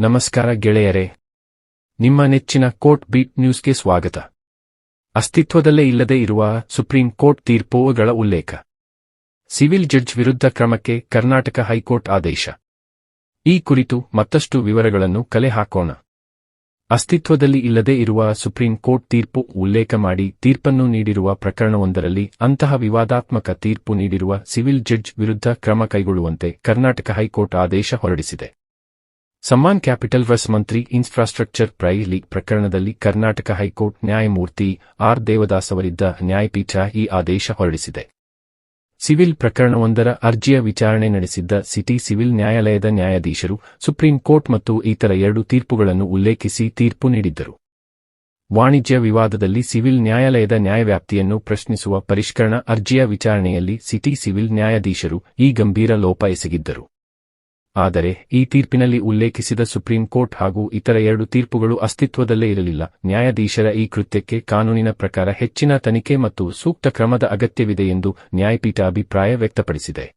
ನಮಸ್ಕಾರ ಗೆಳೆಯರೇ. ನಿಮ್ಮ ನೆಚ್ಚಿನ ಕೋರ್ಟ್ ಬೀಟ್ ನ್ಯೂಸ್ಗೆ ಸ್ವಾಗತ. ಅಸ್ತಿತ್ವದಲ್ಲೇ ಇಲ್ಲದೆ ಇರುವ ಸುಪ್ರೀಂ ಕೋರ್ಟ್ ತೀರ್ಪುಗಳ ಉಲ್ಲೇಖ. ಸಿವಿಲ್ ಜಡ್ಜ್ ವಿರುದ್ಧ ಕ್ರಮಕ್ಕೆ ಕರ್ನಾಟಕ ಹೈಕೋರ್ಟ್ ಆದೇಶ. ಈ ಕುರಿತು ಮತ್ತಷ್ಟು ವಿವರಗಳನ್ನು ಕಲೆ ಹಾಕೋಣ. ಅಸ್ತಿತ್ವದಲ್ಲಿ ಇಲ್ಲದೇ ಇರುವ ಸುಪ್ರೀಂ ಕೋರ್ಟ್ ತೀರ್ಪು ಉಲ್ಲೇಖ ಮಾಡಿ ತೀರ್ಪನ್ನು ನೀಡಿರುವ ಪ್ರಕರಣವೊಂದರಲ್ಲಿ ಅಂತಹ ವಿವಾದಾತ್ಮಕ ತೀರ್ಪು ನೀಡಿರುವ ಸಿವಿಲ್ ಜಡ್ಜ್ ವಿರುದ್ಧ ಕ್ರಮ ಕೈಗೊಳ್ಳುವಂತೆ ಕರ್ನಾಟಕ ಹೈಕೋರ್ಟ್ ಆದೇಶ ಹೊರಡಿಸಿದೆ. Samman capital versus Mantri infrastructure ಪ್ರೈ ಲೀಗ್ ಪ್ರಕರಣದಲ್ಲಿ ಕರ್ನಾಟಕ ಹೈಕೋರ್ಟ್ ನ್ಯಾಯಮೂರ್ತಿ ಆರ್ ದೇವದಾಸ್ ಅವರಿದ್ದ ನ್ಯಾಯಪೀಠ ಈ ಆದೇಶ ಹೊರಡಿಸಿದೆ. ಸಿವಿಲ್ ಪ್ರಕರಣವೊಂದರ ಅರ್ಜಿಯ ವಿಚಾರಣೆ ನಡೆಸಿದ್ದ ಸಿಟಿ ಸಿವಿಲ್ ನ್ಯಾಯಾಲಯದ ನ್ಯಾಯಾಧೀಶರು, ಸುಪ್ರೀಂ ಕೋರ್ಟ್ ಮತ್ತು ಇತರ ಎರಡು ತೀರ್ಪುಗಳನ್ನು ಉಲ್ಲೇಖಿಸಿ ತೀರ್ಪು ನೀಡಿದ್ದರು. ವಾಣಿಜ್ಯ ವಿವಾದದಲ್ಲಿ ಸಿವಿಲ್ ನ್ಯಾಯಾಲಯದ ನ್ಯಾಯವ್ಯಾಪ್ತಿಯನ್ನು ಪ್ರಶ್ನಿಸುವ ಪರಿಷ್ಕರಣ ಅರ್ಜಿಯ ವಿಚಾರಣೆಯಲ್ಲಿ ಸಿಟಿ ಸಿವಿಲ್ ನ್ಯಾಯಾಧೀಶರು ಈ ಗಂಭೀರ ಲೋಪ ಎಸಗಿದ್ದರು. ಆದರೆ ಈ ತೀರ್ಪಿನಲ್ಲಿ ಉಲ್ಲೇಖಿಸಿದ ಸುಪ್ರೀಂ ಕೋರ್ಟ್ ಹಾಗೂ ಇತರ ಎರಡು ತೀರ್ಪುಗಳು ಅಸ್ತಿತ್ವದಲ್ಲೇ ಇರಲಿಲ್ಲ. ನ್ಯಾಯಾಧೀಶರ ಈ ಕೃತ್ಯಕ್ಕೆ ಕಾನೂನಿನ ಪ್ರಕಾರ ಹೆಚ್ಚಿನ ತನಿಖೆ ಮತ್ತು ಸೂಕ್ತ ಕ್ರಮದ ಅಗತ್ಯವಿದೆ ಎಂದು ನ್ಯಾಯಪೀಠ ಅಭಿಪ್ರಾಯ ವ್ಯಕ್ತಪಡಿಸಿದೆ.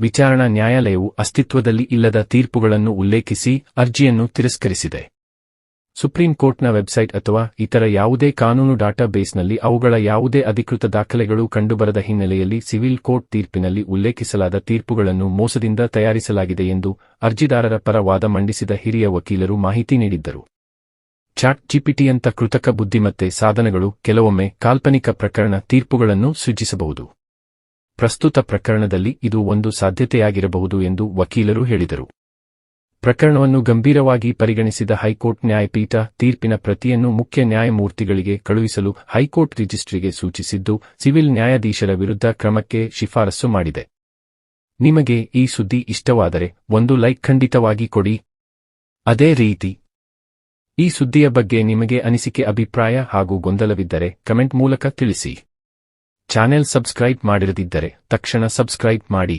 ವಿಚಾರಣಾ ನ್ಯಾಯಾಲಯವು ಅಸ್ತಿತ್ವದಲ್ಲಿ ಇಲ್ಲದ ತೀರ್ಪುಗಳನ್ನು ಉಲ್ಲೇಖಿಸಿ ಅರ್ಜಿಯನ್ನು ತಿರಸ್ಕರಿಸಿದೆ. ಸುಪ್ರೀಂ ಕೋರ್ಟ್ನ ವೆಬ್ಸೈಟ್ ಅಥವಾ ಇತರ ಯಾವುದೇ ಕಾನೂನು ಡಾಟಾ ಬೇಸ್ನಲ್ಲಿ ಅವುಗಳ ಯಾವುದೇ ಅಧಿಕೃತ ದಾಖಲೆಗಳು ಕಂಡುಬರದ ಹಿನ್ನೆಲೆಯಲ್ಲಿ ಸಿವಿಲ್ ಕೋರ್ಟ್ ತೀರ್ಪಿನಲ್ಲಿ ಉಲ್ಲೇಖಿಸಲಾದ ತೀರ್ಪುಗಳನ್ನು ಮೋಸದಿಂದ ತಯಾರಿಸಲಾಗಿದೆ ಎಂದು ಅರ್ಜಿದಾರರ ಪರ ವಾದ ಮಂಡಿಸಿದ ಹಿರಿಯ ವಕೀಲರು ಮಾಹಿತಿ ನೀಡಿದ್ದರು. ಚಾಟ್ ಜಿಪಿಟಿಯಂಥ ಕೃತಕ ಬುದ್ಧಿಮತ್ತೆ ಸಾಧನಗಳು ಕೆಲವೊಮ್ಮೆ ಕಾಲ್ಪನಿಕ ಪ್ರಕರಣ ತೀರ್ಪುಗಳನ್ನು ಸೃಜಿಸಬಹುದು. ಪ್ರಸ್ತುತ ಪ್ರಕರಣದಲ್ಲಿ ಇದು ಒಂದು ಸಾಧ್ಯತೆಯಾಗಿರಬಹುದು ಎಂದು ವಕೀಲರು ಹೇಳಿದರು. ಪ್ರಕರಣವನ್ನು ಗಂಭೀರವಾಗಿ ಪರಿಗಣಿಸಿದ ಹೈಕೋರ್ಟ್ ನ್ಯಾಯಪೀಠ ತೀರ್ಪಿನ ಪ್ರತಿಯನ್ನು ಮುಖ್ಯ ನ್ಯಾಯಮೂರ್ತಿಗಳಿಗೆ ಕಳುಹಿಸಲು ಹೈಕೋರ್ಟ್ ರಿಜಿಸ್ಟ್ರಿಗೆ ಸೂಚಿಸಿದ್ದು, ಸಿವಿಲ್ ನ್ಯಾಯಾಧೀಶರ ವಿರುದ್ಧ ಕ್ರಮಕ್ಕೆ ಶಿಫಾರಸು ಮಾಡಿದೆ. ನಿಮಗೆ ಈ ಸುದ್ದಿ ಇಷ್ಟವಾದರೆ ಒಂದು ಲೈಕ್ ಖಂಡಿತವಾಗಿ ಕೊಡಿ. ಅದೇ ರೀತಿ, ಈ ಸುದ್ದಿಯ ಬಗ್ಗೆ ನಿಮಗೆ ಅನಿಸಿಕೆ, ಅಭಿಪ್ರಾಯ ಹಾಗೂ ಗೊಂದಲವಿದ್ದರೆ ಕಮೆಂಟ್ ಮೂಲಕ ತಿಳಿಸಿ. ಚಾನೆಲ್ ಸಬ್ಸ್ಕ್ರೈಬ್ ಮಾಡಿರದಿದ್ದರೆ ತಕ್ಷಣ ಸಬ್ಸ್ಕ್ರೈಬ್ ಮಾಡಿ.